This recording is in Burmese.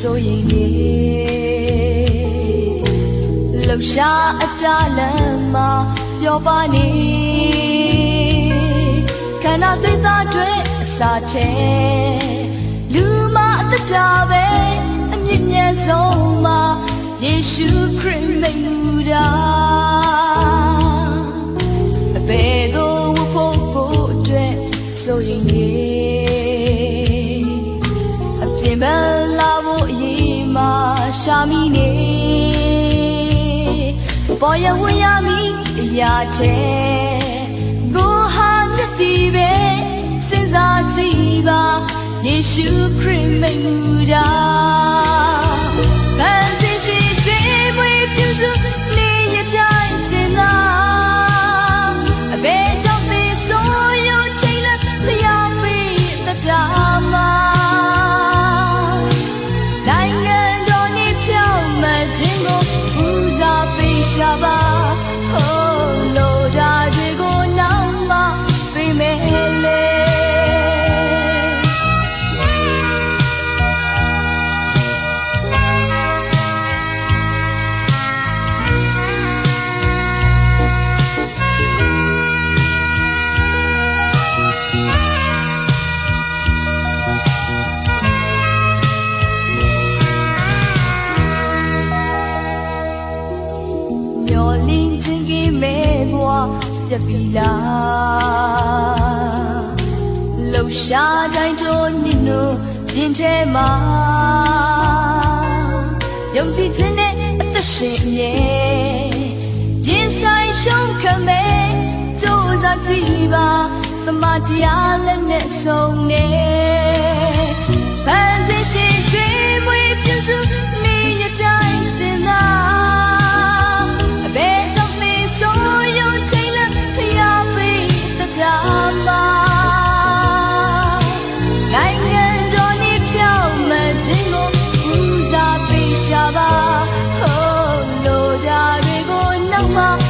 ဆိုရင်လေလှူရှားအတားလမ်းမှာပြောပါနေခန္ဓာစိတ်သားတွေအစာချဲလူမအတ္တတာပဲအမြင့်မြတ်ဆုံးမှာယေရှုခရစ်မိန်မူတာ လာဖို့အရေးမှာရှာမိနေပေါ်ရဝင်ရမိအရာတဲ့ကိုဟာမြတ်ဒီပဲစဉ်းစားကြည့်ပါယေရှုခရစ်မိန်မူတာဖန်ဆင်းရှိခြင်းမွေပြုစုနေရတိုင်းစင်သာအဘယ် လင်းခြင်းကင်းမဲ့ဘဝပြက်ပြီလားလှူရှားတိုင်းတို့မြင့်တို့ပြင်ထဲမှာယုံကြည်ခြင်းနဲ့အသက်ရှင်အမြဲရင်ဆိုင်ရှုံးခမဲ့ကြိုးစားကြည့်ပါတမန်တရားလက်နဲ့ဆုံးနေ fall